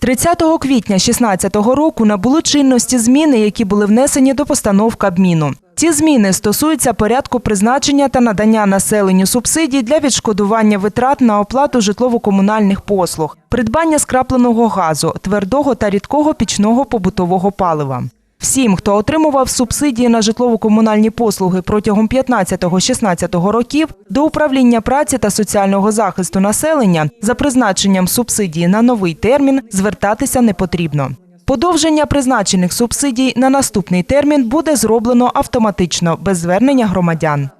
30 квітня 2016 року набули чинності зміни, які були внесені до постанов Кабміну. Ці зміни стосуються порядку призначення та надання населенню субсидій для відшкодування витрат на оплату житлово-комунальних послуг, придбання скрапленого газу, твердого та рідкого пічного побутового палива. Всім, хто отримував субсидії на житлово-комунальні послуги протягом 15-16 років, до управління праці та соціального захисту населення за призначенням субсидії на новий термін звертатися не потрібно. Подовження призначених субсидій на наступний термін буде зроблено автоматично без звернення громадян.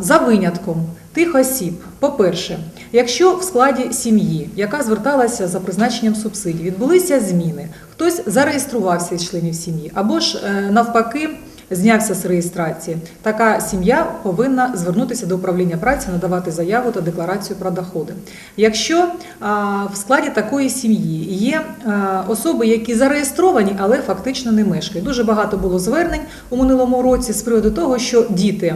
За винятком тих осіб, по-перше, якщо в складі сім'ї, яка зверталася за призначенням субсидій, відбулися зміни, хтось зареєструвався із членів сім'ї, або ж е, навпаки. Знявся з реєстрації. Така сім'я повинна звернутися до управління праці, надавати заяву та декларацію про доходи. Якщо в складі такої сім'ї є особи, які зареєстровані, але фактично не мешкають. Дуже багато було звернень у минулому році з приводу того, що діти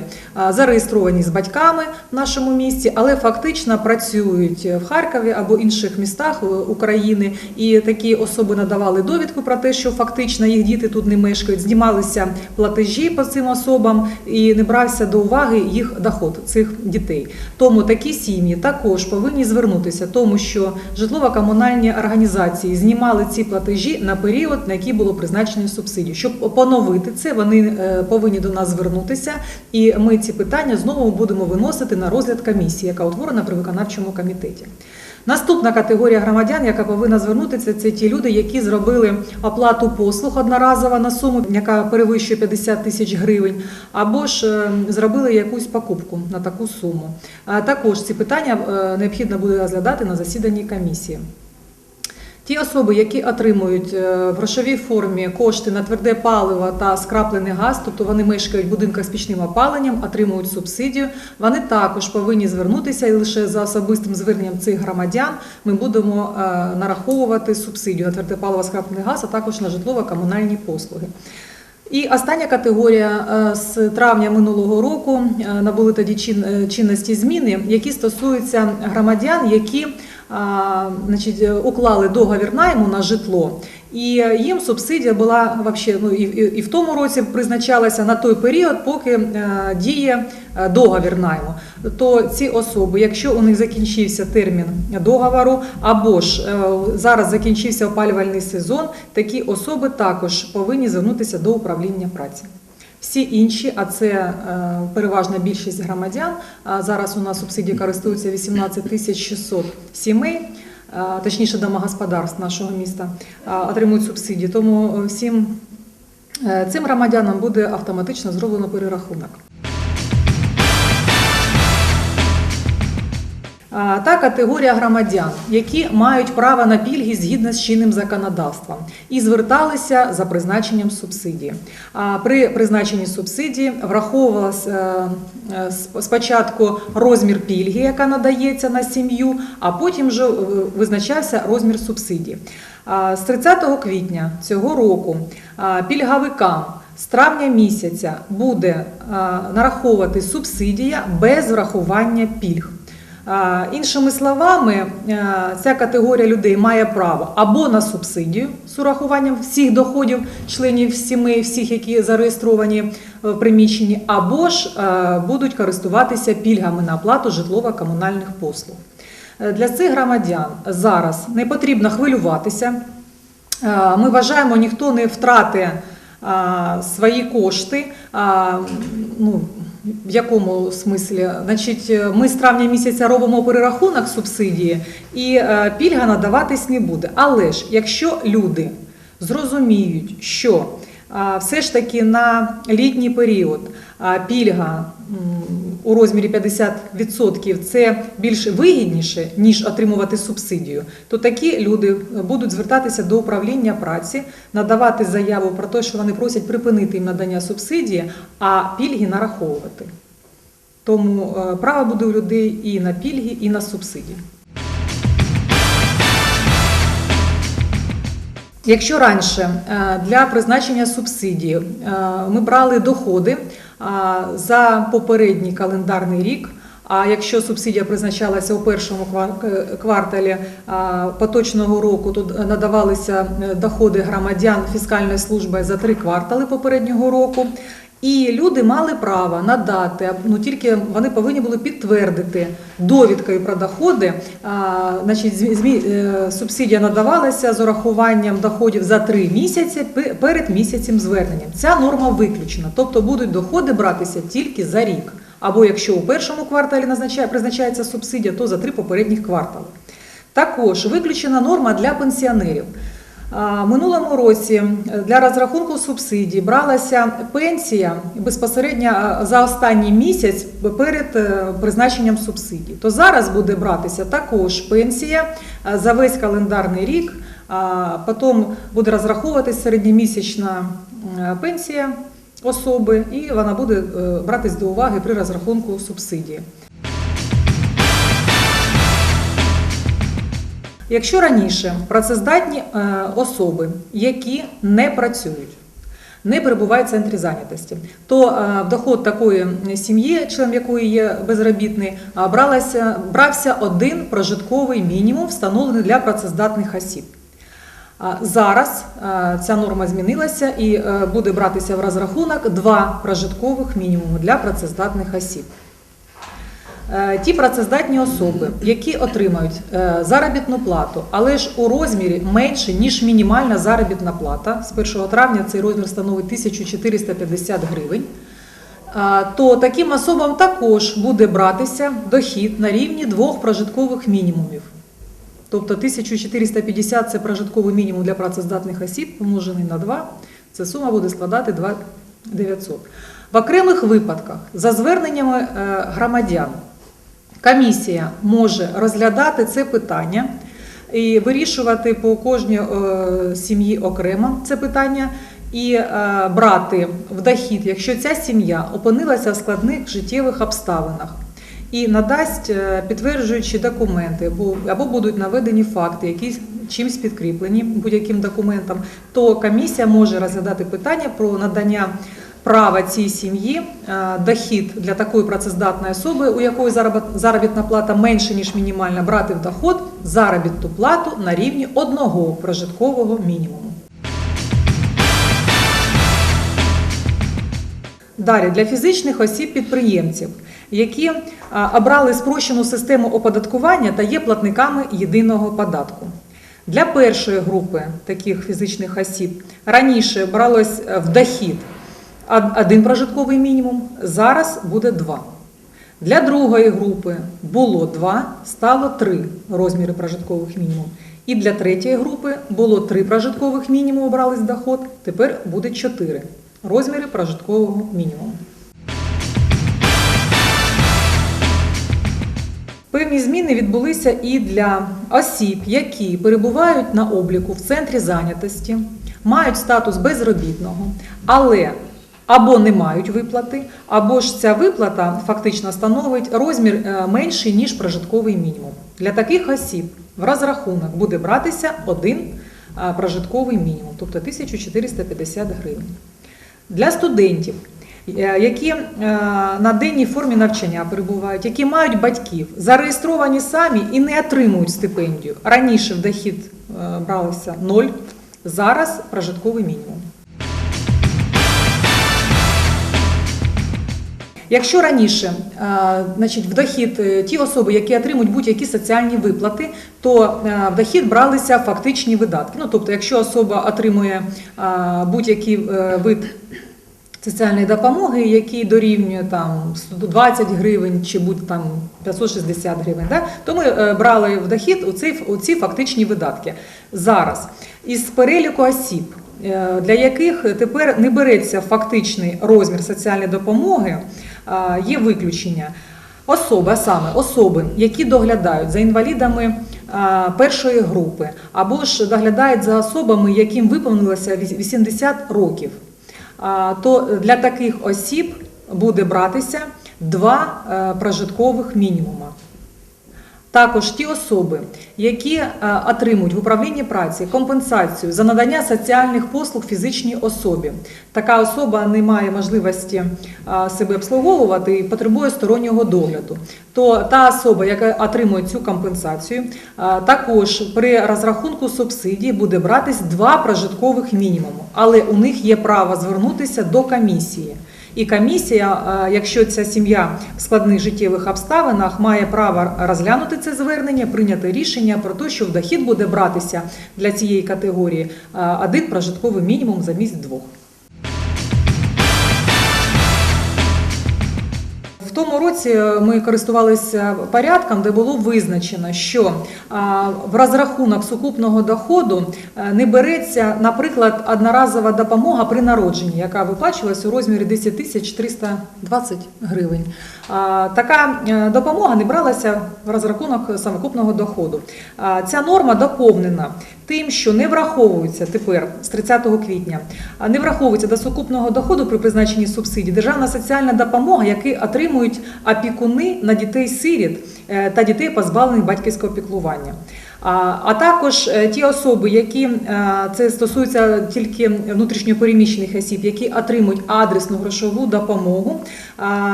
зареєстровані з батьками в нашому місті, але фактично працюють в Харкові або інших містах е, України. І такі особи надавали довідку про те, що фактично їх діти тут не мешкають, знімалися платежі по цим особам і не брався до уваги їх доход цих дітей. Тому такі сім'ї також повинні звернутися, тому що житлово-комунальні організації знімали ці платежі на період, на який було призначені субсидії. Щоб поновити це, вони е, повинні до нас звернутися, і ми ці питання знову будемо виносити на розгляд комісії, яка утворена при виконавчому комітеті. Наступна категорія громадян, яка повинна звернутися, це ті люди, які зробили оплату послуг одноразово на суму, яка перевищує 50 тисяч гривень, або ж е, зробили якусь покупку на таку суму. Також ці питання е, необхідно буде розглядати на засіданні комісії. Ті особи, які отримують е, в грошовій формі кошти на тверде паливо та скраплений газ, тобто вони мешкають в будинках з пічним опаленням, отримують субсидію, вони також повинні звернутися і лише за особистим зверненням цих громадян ми будемо е, нараховувати субсидію на тверде паливо, скраплений газ, а також на житлово-комунальні послуги. І остання категорія е, з травня минулого року набули тоді чин- чинності зміни, які стосуються громадян, які значить, е, уклали договір найму на житло. І їм субсидія була вообще, ну, і, і, в тому році призначалася на той період, поки е, діє е, договір найму. То ці особи, якщо у них закінчився термін договору, або ж е, зараз закінчився опалювальний сезон, такі особи також повинні звернутися до управління праці. Всі інші, а це е, переважна більшість громадян. Зараз у нас субсидії користуються 18 тисяч 600 сімей, точніше домогосподарств нашого міста, отримують субсидії. Тому е, всім е, цим громадянам буде автоматично зроблено перерахунок. Та категорія громадян, які мають право на пільги згідно з чинним законодавством і зверталися за призначенням субсидії. При призначенні субсидії враховувалось е, е, сп- спочатку розмір пільги, яка надається на сім'ю, а потім вже е, визначався розмір субсидії. З 30 квітня цього року пільговикам з травня місяця буде нараховувати субсидія без врахування пільг. Іншими словами, е, ця категорія людей має право або на субсидію з урахуванням всіх доходів членів сімей, всіх, які зареєстровані в приміщенні, або ж е, будуть користуватися пільгами на оплату житлово-комунальних послуг. Е, Для цих громадян зараз не потрібно хвилюватися. Ми вважаємо, ніхто не втрати свої кошти. Ну, в якому смислі? Значить, е, ми з травня місяця робимо перерахунок субсидії, і е, пільга надаватись не буде. Але ж якщо люди зрозуміють, що все ж таки на літній період пільга у розмірі 50% це більш вигідніше, ніж отримувати субсидію, то такі люди будуть звертатися до управління праці, надавати заяву про те, що вони просять припинити їм надання субсидії, а пільги нараховувати. Тому е, право буде у людей і на пільги, і на субсидії. Якщо раніше е, для призначення субсидії е, ми брали доходи е, за попередній календарний рік, А якщо субсидія призначалася у першому е, кварталі поточного року, то надавалися е, доходи громадян фіскальної служби за три квартали попереднього року. І люди мали право надати, ну тільки вони повинні були підтвердити довідкою про доходи. А, значить, змі- е, субсидія надавалася з урахуванням доходів за три місяці перед місяцем звернення. Ця норма виключена, тобто будуть доходи братися тільки за рік. Або якщо у першому кварталі назначає, призначається субсидія, то за три попередніх квартали. Також виключена норма для пенсіонерів. Минулому році е, для розрахунку субсидій бралася пенсія безпосередньо за останній місяць перед е, призначенням субсидій. То зараз буде братися також пенсія за весь календарний рік. Потім буде розраховуватись середньомісячна пенсія особи, і вона буде е, братись до уваги при розрахунку субсидії. Якщо раніше працездатні е, особи, які не працюють, не перебувають в центрі зайнятості, то е, в доход такої сім'ї, член якої є безробітний, бралася, брався один прожитковий мінімум, встановлений для працездатних осіб. Зараз е, ця норма змінилася і е, буде братися в розрахунок два прожиткових мінімуми для працездатних осіб. Е, Ті працездатні особи, які отримають е, заробітну плату, але ж у розмірі менше, ніж мінімальна заробітна плата, з 1 травня цей розмір становить 1450 гривень, е, то таким особам також буде братися дохід на рівні двох прожиткових мінімумів. Тобто 1450 – це прожитковий мінімум для працездатних осіб, помножений на 2, це сума буде складати 2900. В окремих випадках за зверненнями громадян комісія може розглядати це питання і вирішувати по кожній е, сім'ї окремо це питання і е, брати в дохід, якщо ця сім'я опинилася в складних життєвих обставинах. І надасть е, підтверджуючі документи, або, будуть наведені факти, які чимсь підкріплені будь-яким документом, то комісія може розглядати питання про надання права цій сім'ї е, дохід для такої працездатної особи, у якої заробітна плата менше ніж мінімальна, брати в доход заробітну плату на рівні одного прожиткового мінімуму. Далі для фізичних осіб-підприємців, які обрали спрощену систему оподаткування та є платниками єдиного податку. Для першої групи таких фізичних осіб раніше бралось е, в дохід один прожитковий мінімум, зараз буде два. Для другої групи було два, стало три розміри прожиткових мінімум. І для третьої групи було три прожиткових мінімуму брались в доход, тепер буде чотири розміри прожиткового мінімуму. Певні зміни відбулися і для осіб, які перебувають на обліку в центрі зайнятості, мають статус безробітного, але або не мають виплати, або ж ця виплата фактично становить розмір е, менший, ніж прожитковий мінімум. Для таких осіб в розрахунок буде братися один е, прожитковий мінімум, тобто 1450 гривень. Для студентів, е, які на денній формі навчання перебувають, які мають батьків, зареєстровані самі і не отримують стипендію. Раніше в дохід бралося 0, зараз прожитковий мінімум. Якщо раніше е, значить, в дохід е, ті особи, які отримують будь-які соціальні виплати, то е, в дохід бралися фактичні видатки. Ну, тобто, якщо особа отримує будь-який вид соціальної допомоги, який дорівнює там 120 гривень чи будь там 560 гривень, да, то ми брали в дохід у ці, фактичні видатки. Зараз із переліку осіб, для яких тепер не береться фактичний розмір соціальної допомоги, є виключення. Особи, саме особи, які доглядають за інвалідами першої групи, або ж доглядають за особами, яким виповнилося 80 років, то для таких осіб буде братися два е, прожиткових мінімума. Також ті особи, які е, отримують в управлінні праці компенсацію за надання соціальних послуг фізичній особі. Така особа не має можливості е, себе обслуговувати і потребує стороннього догляду. То та особа, яка отримує цю компенсацію, е, також при розрахунку субсидії буде братись два прожиткових мінімуми, але у них є право звернутися до комісії. І комісія, е, якщо ця сім'я в складних життєвих обставинах, має право розглянути це звернення, прийняти рішення про те, що в дохід буде братися для цієї категорії е, один прожитковий мінімум замість двох. Тому році ми користувалися порядком, де було визначено, що в розрахунок сукупного доходу е, не береться, наприклад, одноразова допомога при народженні, яка виплачувалася у розмірі 10 тисяч 320 гривень. Така е, допомога не бралася в розрахунок самокупного доходу. Ця норма доповнена тим, що не враховується тепер з 30 квітня, а не враховується до сукупного доходу при призначенні субсидій державна соціальна допомога, яку отримують опікуни на дітей-сиріт е, та дітей, позбавлених батьківського піклування. А, також е, ті особи, які е, це стосується тільки внутрішньопереміщених осіб, які отримують адресну грошову допомогу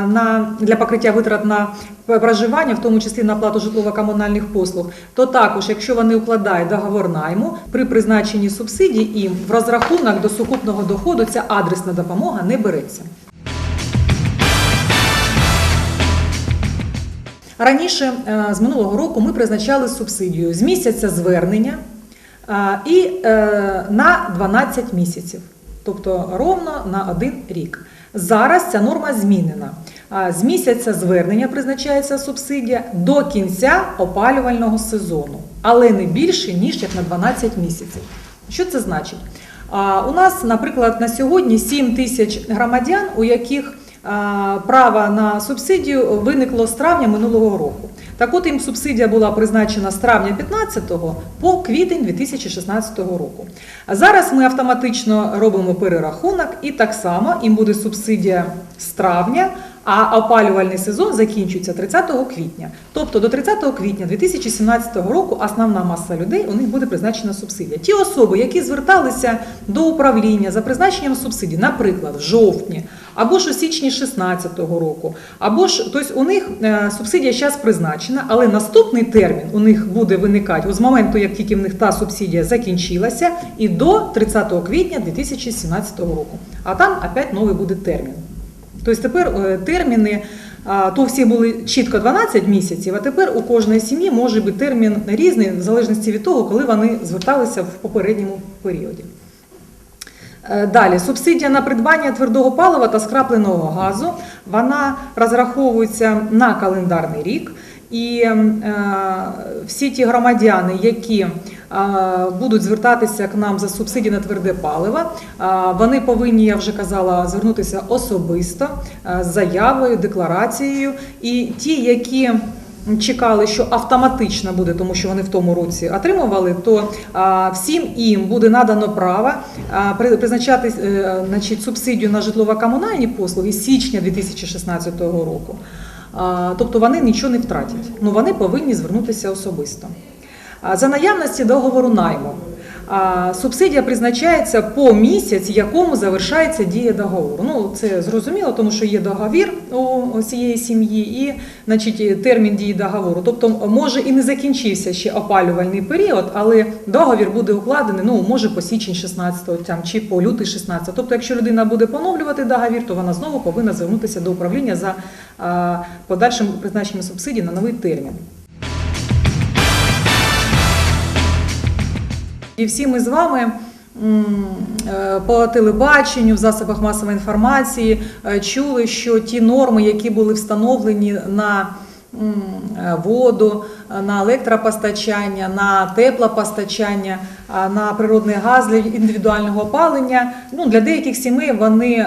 на для покриття витрат на проживання, в тому числі на оплату житлово-комунальних послуг, то також, якщо вони укладають договор найму при призначенні субсидій, їм в розрахунок до сукупного доходу ця адресна допомога не береться. Раніше е, з минулого року ми призначали субсидію з місяця звернення е, і е, на 12 місяців, тобто ровно на один рік. Зараз ця норма змінена. З місяця звернення призначається субсидія до кінця опалювального сезону, але не більше ніж як на 12 місяців. Що це значить? У нас, наприклад, на сьогодні 7 тисяч громадян, у яких а, право на субсидію виникло з травня минулого року. Так от їм субсидія була призначена з травня 15 по квітень 2016 року. Зараз ми автоматично робимо перерахунок, і так само їм буде субсидія з травня, а опалювальний сезон закінчується 30 квітня. Тобто до 30 квітня 2017 року основна маса людей у них буде призначена субсидія. Ті особи, які зверталися до управління за призначенням субсидій, наприклад, в жовтні або ж у січні 2016 року, або ж тобто у них е, субсидія зараз призначена, але наступний термін у них буде виникати з моменту, як тільки в них та субсидія закінчилася, і до 30 квітня 2017 року. А там опять новий буде термін. Тобто тепер е, терміни, то всі були чітко 12 місяців, а тепер у кожної сім'ї може бути термін різний, в залежності від того, коли вони зверталися в попередньому періоді. Е, Далі субсидія на придбання твердого палива та скрапленого газу. Вона розраховується на календарний рік. І е, всі ті громадяни, які е, будуть звертатися к нам за субсидії на тверде паливо, вони повинні, я вже казала, звернутися особисто з заявою, декларацією. І ті, які чекали, що автоматично буде, тому що вони в тому році отримували, то всім їм буде надано право призначати е, значить, субсидію на житлово-комунальні послуги з січня 2016 року. Тобто вони нічого не втратять. Ну вони повинні звернутися особисто. За наявності договору найму. Субсидія призначається по місяць, якому завершається дія договору. Ну це зрозуміло, тому що є договір у цієї сім'ї і значить, термін дії договору. Тобто, може і не закінчився ще опалювальний період, але договір буде укладений, ну може по січень 16 там, чи по лютий 16. Тобто, якщо людина буде поновлювати договір, то вона знову повинна звернутися до управління за подальшим призначенням субсидій на новий термін. І всі ми з вами е, по телебаченню, в засобах масової інформації е, чули, що ті норми, які були встановлені на е, воду, на електропостачання, на теплопостачання, на природний газ для індивідуального опалення, ну, для деяких сімей вони.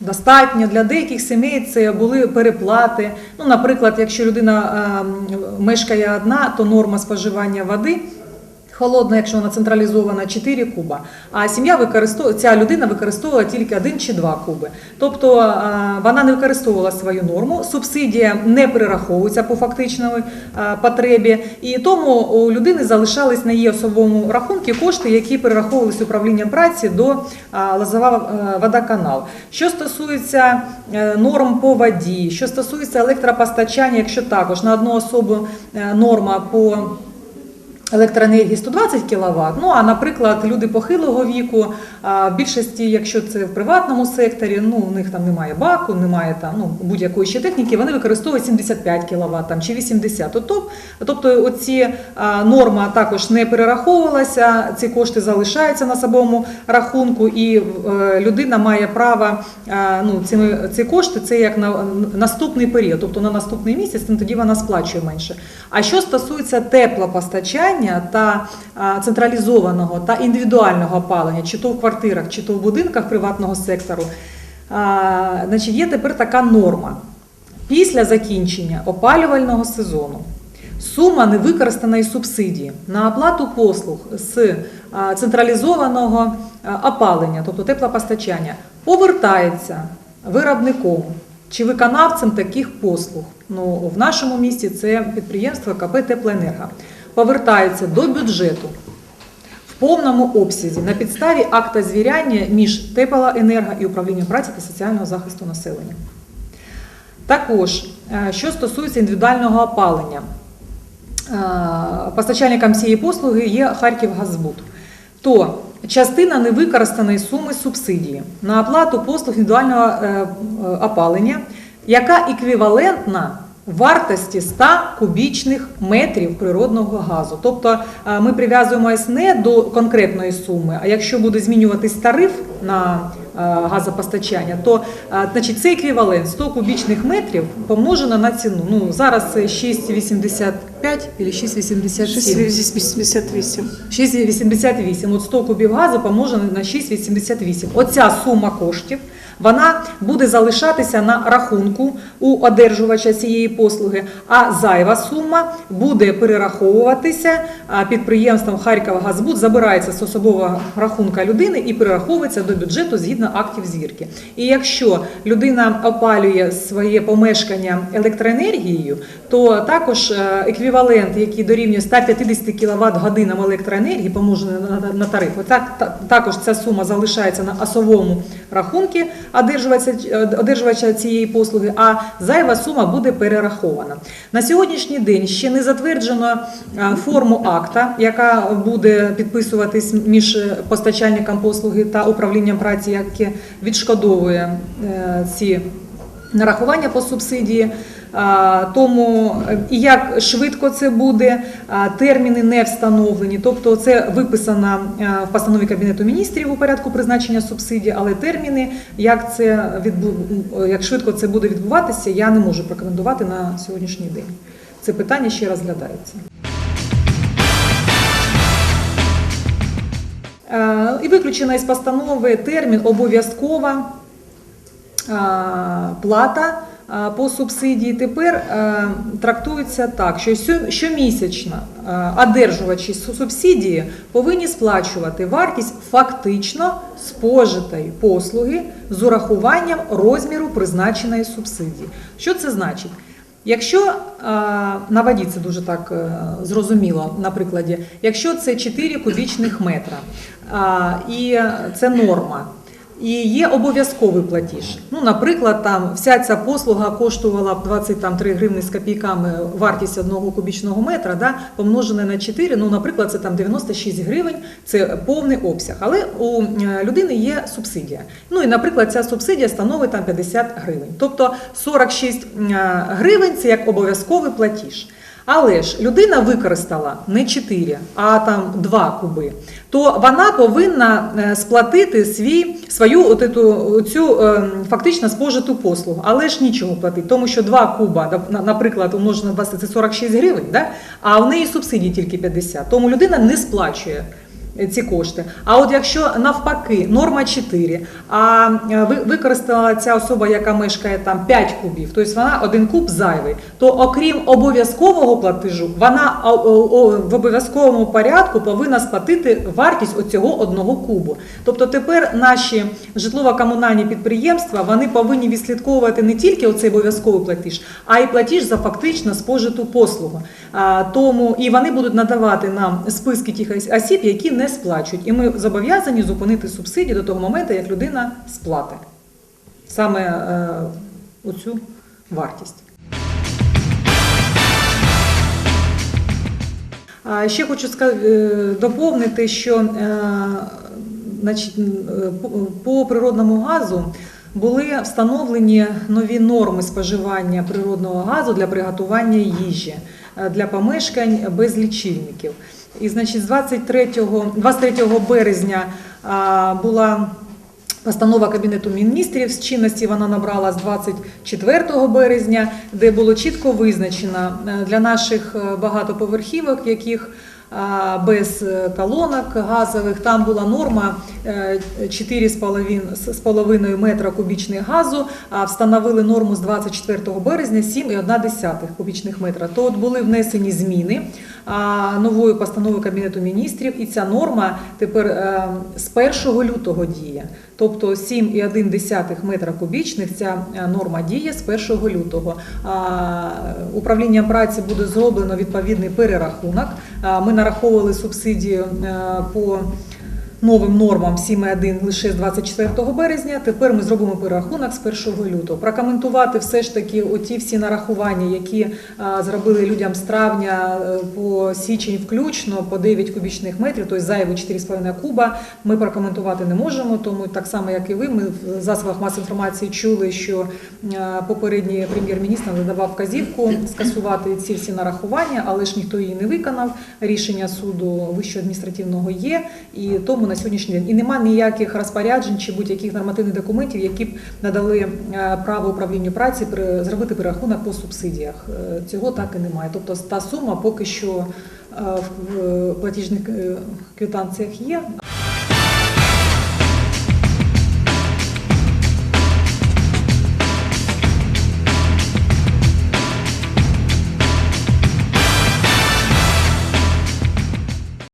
Достатньо для деяких сімей це були переплати. Ну, наприклад, якщо людина е, мешкає одна, то норма споживання води Холодна, якщо вона централізована, 4 куба. А сім'я використовує, ця людина використовувала тільки 1 чи 2 куби. Тобто е, вона не використовувала свою норму, субсидія не перераховується по фактичній е, потребі, і тому у людини залишались на її особовому рахунку кошти, які перераховувалися управлінням праці до е, Лозова е, водоканал. Що стосується норм по воді, що стосується електропостачання, якщо також на одну особу норма по електроенергії 120 кВт. Ну а наприклад, люди похилого віку, в більшості, якщо це в приватному секторі, ну у них там немає баку, немає там ну будь-якої ще техніки, вони використовують 75 кВт там чи 80. Тобто, тобто оці а, норма також не перераховувалася, ці кошти залишаються на особовому рахунку, і е, людина має право е, ну цими ці кошти це як на наступний період, тобто на наступний місяць, ну, тоді вона сплачує менше. А що стосується теплопостачання та централізованого та індивідуального опалення, чи то в квартирах, чи то в будинках приватного сектору, значить, є тепер така норма. Після закінчення опалювального сезону сума невикористаної субсидії на оплату послуг з централізованого опалення, тобто теплопостачання, повертається виробником чи виконавцем таких послуг. Ну, в нашому місті це підприємство КП Теплоенерго. Повертається до бюджету. В повному обсязі на підставі акта звіряння між Теплоенерго і управлінням праці та соціального захисту населення. Також, е, що стосується індивідуального опалення, е, постачальником цієї послуги є Харківгазбуд, то частина невикористаної суми субсидії на оплату послуг індивідуального е, опалення, яка еквівалентна вартості 100 кубічних метрів природного газу. Тобто е, ми прив'язуємось не до конкретної суми, а якщо буде змінюватись тариф на е, газопостачання, то е, значить, це еквівалент 100 кубічних метрів помножено на ціну. Ну, зараз це 6,85 або 6,87. 88. 6,88. От 100 кубів газу помножено на 6,88. Оця сума коштів вона буде залишатися на рахунку у одержувача цієї послуги, а зайва сума буде перераховуватися підприємством Харківгазбуд, забирається з особового рахунка людини і перераховується до бюджету згідно актів звірки. І якщо людина опалює своє помешкання електроенергією, то також е, еквівалент, який дорівнює 150 кВт годинам електроенергії, помножений на, тариф, отак, та- також ця сума залишається на осовому рахунку одержувача, одержувача цієї послуги, а зайва сума буде перерахована. На сьогоднішній день ще не затверджено е, форму акта, яка буде підписуватись між постачальником послуги та управлінням праці, яке відшкодовує е, ці нарахування по субсидії. Тому і як швидко це буде, терміни не встановлені. Тобто, це виписано в постанові Кабінету міністрів у порядку призначення субсидії, але терміни, як це відбу... як швидко це буде відбуватися, я не можу прокоментувати на сьогоднішній день. Це питання ще розглядається. І виключена із постанови термін обов'язкова плата по субсидії. Тепер е, трактується так, що щомісячно е, одержувачі субсидії повинні сплачувати вартість фактично спожитої послуги з урахуванням розміру призначеної субсидії. Що це значить? Якщо е, на воді це дуже так е, зрозуміло на прикладі, якщо це 4 кубічних метра е, і це норма, і є обов'язковий платіж. Ну, наприклад, там вся ця послуга коштувала б 23 гривні з копійками вартість одного кубічного метра, да, помножене на 4, ну, наприклад, це там 96 гривень, це повний обсяг. Але у е, людини є субсидія. Ну і, наприклад, ця субсидія становить там 50 гривень. Тобто 46 е, гривень це як обов'язковий платіж. Але ж людина використала не 4, а там 2 куби, то вона повинна е, сплатити свій, свою от цю е, фактично спожиту послугу, але ж нічого платить, тому що 2 куба, наприклад, умножено на 20 – це 46 гривень, да? а в неї субсидії тільки 50. Тому людина не сплачує ці кошти. А от якщо навпаки норма 4, а е, ви- використала ця особа, яка мешкає там 5 кубів, тобто вона один куб зайвий, то окрім обов'язкового платежу, вона в обов'язковому порядку повинна сплатити вартість оцього одного кубу. Тобто тепер наші житлово-комунальні підприємства вони повинні відслідковувати не тільки оцей обов'язковий платіж, а й платіж за фактично спожиту послугу. Тому і вони будуть надавати нам списки тих осіб, які не сплачують. І ми зобов'язані зупинити субсидії до того моменту, як людина сплатить саме е, оцю вартість. А Ще хочу е, доповнити, що е, по природному газу були встановлені нові норми споживання природного газу для приготування їжі е, для помешкань без лічильників. І значить, з 23, 23 березня була Постанова Кабінету міністрів з чинності вона набрала з 24 березня, де було чітко визначено е, для наших е, багатоповерхівок, яких без е, колонок газових там була норма е, 4,5 з половиною метра кубічних газу, а встановили норму з 24 березня 7,1 кубічних метра. То от були внесені зміни новою постановою Кабінету міністрів, і ця норма тепер е, з 1 лютого діє. Тобто 7,1 метра кубічних ця е, норма діє з 1 лютого. Управління праці буде зроблено відповідний перерахунок. Ми нараховували субсидію е, по новим нормам 7,1 лише з 24 березня. Тепер ми зробимо перерахунок з 1 лютого. Прокоментувати все ж таки оті всі нарахування, які е, зробили людям з травня е, по січень включно по 9 кубічних метрів, тобто зайві 4,5 куба. Ми прокоментувати не можемо. Тому так само, як і ви, ми в засобах масової інформації чули, що е, попередній прем'єр-міністр надавав вказівку скасувати ці всі нарахування, але ж ніхто її не виконав. Рішення суду вищого адміністративного є, і тому на сьогоднішній день і немає ніяких розпоряджень чи будь-яких нормативних документів, які б надали е, право управлінню праці зробити перерахунок по субсидіях. Е, Цього так і немає. Тобто та сума поки що е, в платіжних квитанціях є.